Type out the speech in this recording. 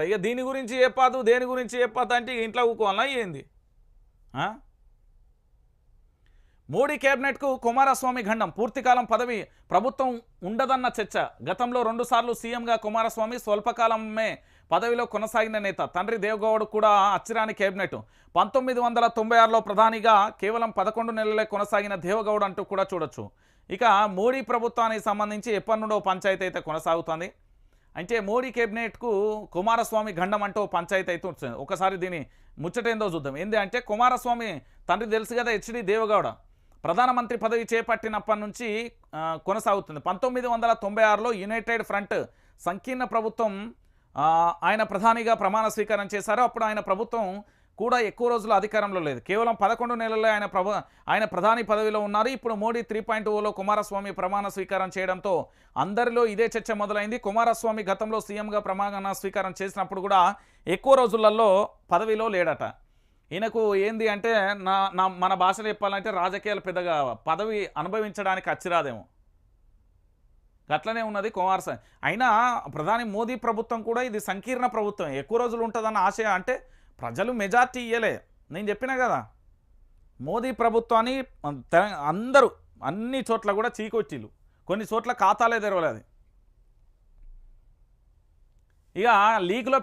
ఇక దీని గురించి చెప్పదు దేని గురించి చెప్పదు అంటే ఇంట్లో ఊకోవాలా ఏంది? ఆ? మోడీ కేబినెట్కు కుమారస్వామి ఖండం పూర్తికాలం పదవి ప్రభుత్వం ఉండదన్న చర్చ. గతంలో రెండుసార్లు సీఎంగా కుమారస్వామి స్వల్పకాలమే పదవిలో కొనసాగిన నేత. తండ్రి దేవగౌడ్ కూడా అచ్చిరాని కేబినెట్ పంతొమ్మిది వందల తొంభై ఆరులో ప్రధానిగా కేవలం పదకొండు నెలలే కొనసాగిన దేవగౌడ్ అంటూ కూడా చూడొచ్చు. ఇక మోడీ ప్రభుత్వానికి సంబంధించి ఎప్పటి నుండో పంచాయతీ అయితే కొనసాగుతుంది. అంటే మోడీ కేబినెట్కు కుమారస్వామి గండం అంటూ పంచాయతీ అయితే వచ్చింది ఒకసారి దీని ముచ్చటేందో చూద్దాం. ఏంది అంటే కుమారస్వామి తండ్రి తెలుసు కదా హెచ్డి దేవగౌడ. ప్రధానమంత్రి పదవి చేపట్టినప్పటి నుంచి కొనసాగుతుంది. పంతొమ్మిది వందల తొంభై ఆరులో యునైటెడ్ ఫ్రంట్ సంకీర్ణ ప్రభుత్వం ఆయన ప్రధానిగా ప్రమాణ స్వీకారం చేశారు. అప్పుడు ఆయన ప్రభుత్వం కూడా ఎక్కువ రోజులు అధికారంలో లేదు. కేవలం పదకొండు నెలల్లో ఆయన ప్రభ ఆయన ప్రధాని పదవిలో ఉన్నారు. ఇప్పుడు మోడీ త్రీ పాయింట్ ఓలో కుమారస్వామి ప్రమాణ స్వీకారం చేయడంతో అందరిలో ఇదే చర్చ మొదలైంది. కుమారస్వామి గతంలో సీఎంగా ప్రమాణ స్వీకారం చేసినప్పుడు కూడా ఎక్కువ రోజులలో పదవిలో లేడట. ఈయనకు ఏంది అంటే నా నా మన భాషలో చెప్పాలంటే రాజకీయాలు పెద్దగా పదవి అనుభవించడానికి అచ్చిరాదేమో. అట్లనే ఉన్నది కుమారస్వామి అయినా ప్రధాని మోదీ ప్రభుత్వం కూడా ఇది సంకీర్ణ ప్రభుత్వం. ఎక్కువ రోజులు ఉంటుందన్న ఆశ అంటే ప్రజలు మెజార్టీ ఇయ్యలే. నేను చెప్పిన కదా మోదీ ప్రభుత్వాన్ని తె- అందరూ అన్ని చోట్ల కూడా చీకొచ్చిలు కొన్ని చోట్ల ఖాతాలే తెరవలేదు ఇక లీగ్లో